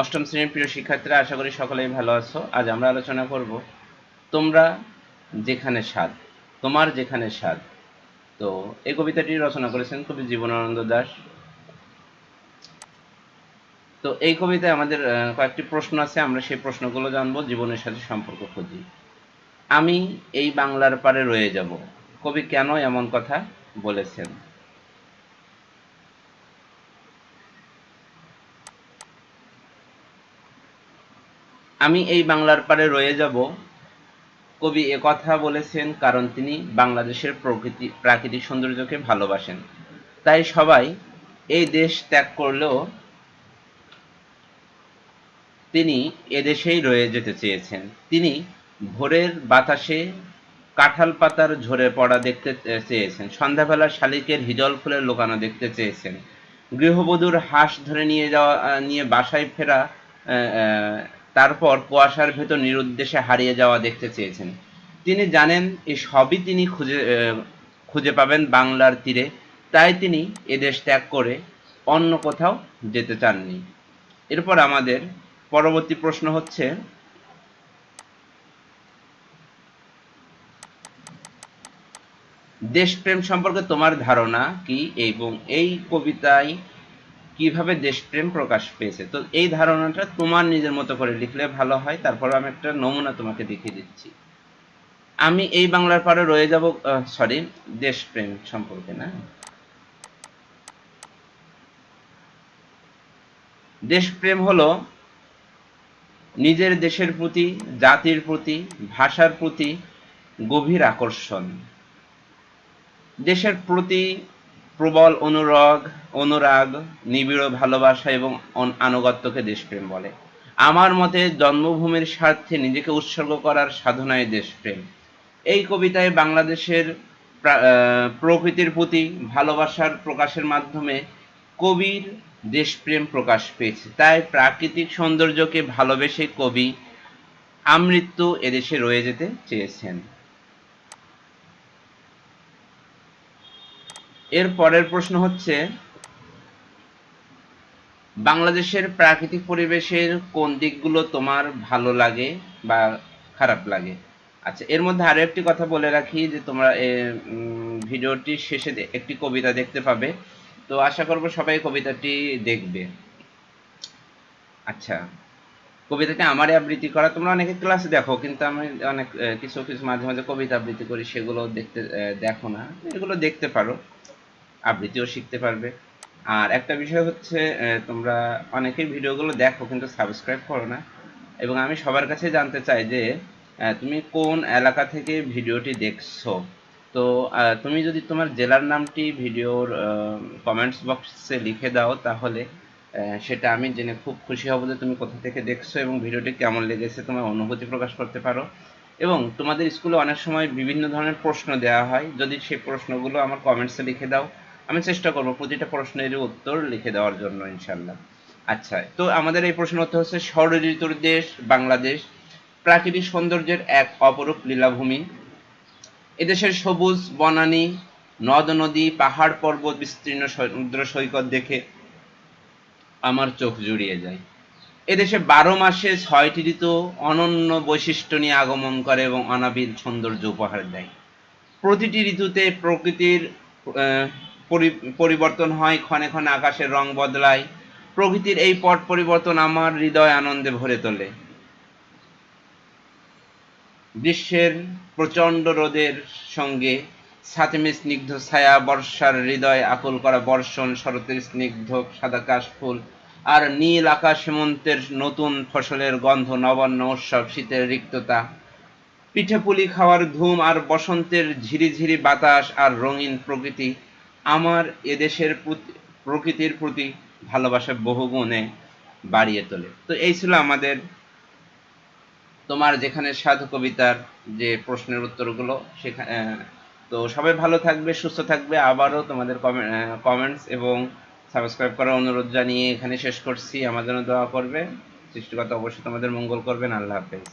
অষ্টম শ্রেণির প্রিয় শিক্ষার্থীরা, আশা করি সকলেই ভালো আছো। আজ আমরা আলোচনা করব, তোমরা যেখানে স্বাদ, তোমার যেখানে স্বাদ। তো এই কবিতাটি রচনা করেছেন কবি জীবনানন্দ দাস। তো এই কবিতায় আমাদের কয়েকটি প্রশ্ন আছে, আমরা সেই প্রশ্নগুলো জানব, জীবনের সাথে সম্পর্ক খুঁজি। আমি এই বাংলার পারে রয়ে যাব, কবি কেন এমন কথা বলেছেন? আমি এই বাংলার পারে রয়ে যাব। কবি এ কথা বলেছেন কারণ তিনি বাংলাদেশের প্রকৃতি, প্রাকৃতিক সৌন্দর্যকে ভালোবাসেন। তাই সবাই এই দেশ ত্যাগ করলেও তিনি এদেশেই রয়ে যেতে চেয়েছেন। তিনি ভোরের বাতাসে কাঁঠাল পাতার ঝরে পড়া দেখতে চেয়েছেন। সন্ধ্যাবেলা শালিকের হিজল ফুলের লোকানো দেখতে চেয়েছেন। গৃহবধূর হাঁস ধরে নিয়ে যাওয়া, নিয়ে বাসায় ফেরা তারপর কুয়াশার ভেতর নিরুদ্দেশে হারিয়ে যাওয়া দেখতে চেয়েছেন। তিনি জানেন এই সবই তিনি খুঁজে খুঁজে পাবেন বাংলার তীরে। তাই তিনি এদেশ ত্যাগ করে অন্য কোথাও যেতে চাননি। এরপর আমাদের পরবর্তী প্রশ্ন হচ্ছে, দেশপ্রেম সম্পর্কে তোমার ধারণা কি? এবং এই কবিতায় কীভাবে দেশপ্রেম প্রকাশ পেয়েছে? তো এই ধারণাটা তোমার নিজের মতো করে লিখলে ভালো হয়। তারপর আমি একটা নমুনা তোমাকে দেখিয়ে দিচ্ছি। আমি এই বাংলার পারে রয়ে যাব সরি দেশপ্রেম সম্পর্কে, না? দেশপ্রেম হলো নিজের দেশের প্রতি, জাতির প্রতি, ভাষার প্রতি গভীর আকর্ষণ। দেশের প্রতি প্রবল অনুরাগ অনুরাগ, নিবিড় ভালোবাসা এবং আনুগত্যকে দেশপ্রেম বলে। আমার মতে জন্মভূমির স্বার্থে নিজেকে উৎসর্গ করার সাধনায় দেশপ্রেম। এই কবিতায় বাংলাদেশের প্রকৃতির প্রতি ভালোবাসার প্রকাশের মাধ্যমে কবির দেশপ্রেম প্রকাশ পেয়েছে। তাই প্রাকৃতিক সৌন্দর্যকে ভালোবেসে কবি আমৃত্যু এদেশে রয়ে যেতে চেয়েছেন। এর পরের প্রশ্ন হচ্ছে, বাংলাদেশের প্রাকৃতিক পরিবেশের কোন দিকগুলো তোমার ভালো লাগে বা খারাপ লাগে? আচ্ছা এর মধ্যে আরও একটি কথা বলে রাখি যে তোমরা ভিডিওটির শেষে একটি কবিতা দেখতে পাবে। তো আশা করব সবাই কবিতাটি দেখবে। আচ্ছা কবিতাটি আমারই আবৃত্তি করা। তোমরা অনেকে ক্লাসে দেখো, কিন্তু আমি অনেক কিছু কিছু মাঝে মাঝে কবিতা আবৃত্তি করি, সেগুলো দেখতে দেখো না। এগুলো দেখতে পারো। আবৃত্তিও শিখতে পারবে। আর একটা বিষয় হচ্ছে তোমরা অনেকেই ভিডিওগুলো দেখো কিন্তু সাবস্ক্রাইব করো না। এবং আমি সবার কাছে জানতে চাই যে তুমি কোন এলাকা থেকে ভিডিওটি দেখছ? তো তুমি যদি তোমার জেলার নামটি ভিডিওর কমেন্টস বক্সে লিখে দাও তাহলে সেটা আমি জেনে খুব খুশি হব যে তুমি কোথা থেকে দেখছ এবং ভিডিওটি কেমন লেগেছে, তোমার অনুভূতি প্রকাশ করতে পারো। এবং তোমাদের স্কুলে অনেক সময় বিভিন্ন ধরনের প্রশ্ন দেওয়া হয়। যদি সেই প্রশ্নগুলো আমার কমেন্টসে লিখে দাও আমি চেষ্টা করব প্রতিটা প্রশ্নের উত্তর লিখে দেওয়ার জন্য ইনশাল্লাহ আচ্ছা তো আমাদের এই প্রশ্ন উত্তর হচ্ছে ষড় ঋতুর দেশ বাংলাদেশ, প্রাকৃতিক সৌন্দর্যের এক অপরূপ লীলাভূমি। এদেশের সবুজ, বনানী, নদ নদী, পাহাড় পর্বত, বিস্তীর্ণ সমুদ্র সৈকত দেখে আমার চোখ জুড়িয়ে যায়। এদেশে বারো মাসে ছয়টি ঋতু অনন্য বৈশিষ্ট্য নিয়ে আগমন করে এবং অনাবিল সৌন্দর্য উপহার দেয়। প্রতিটি ঋতুতে প্রকৃতির পরিবর্তন হয়, ক্ষণে ক্ষণে আকাশের রং বদলায়। প্রকৃতির এই পট পরিবর্তন আমার হৃদয় আনন্দে ভরে তোলে। গ্রীষ্মের প্রচণ্ড রোদের সঙ্গে সাতেমে স্নিগ্ধ ছায়া, বর্ষার হৃদয় আকুল করা বর্ষণ, শরতের স্নিগ্ধ সাদা কাশফুল আর নীল আকাশ হেমন্তের নতুন ফসলের গন্ধ, নবান্ন উৎসব, শীতের রিক্ততা। পিঠে পুলি খাওয়ার ধুম, আর বসন্তের ঝিরিঝিরি বাতাস, আর রঙিন প্রকৃতি আমার এদেশের প্রকৃতির প্রতি ভালোবাসা বহুগুণে বাড়িয়ে তোলে। তো এই ছিল আমাদের তোমার যেখানে সাধু কবিতার যে প্রশ্নের উত্তরগুলো সেখানে তো সবাই ভালো থাকবে, সুস্থ থাকবে। আবারও তোমাদের কমেন্টস এবং সাবস্ক্রাইব করার অনুরোধ জানিয়ে এখানে শেষ করছি। জন্য দোয়া করবে। সৃষ্টিকর্তা অবশ্যই তোমাদের মঙ্গল করবেন। আল্লাহ হাফেজ।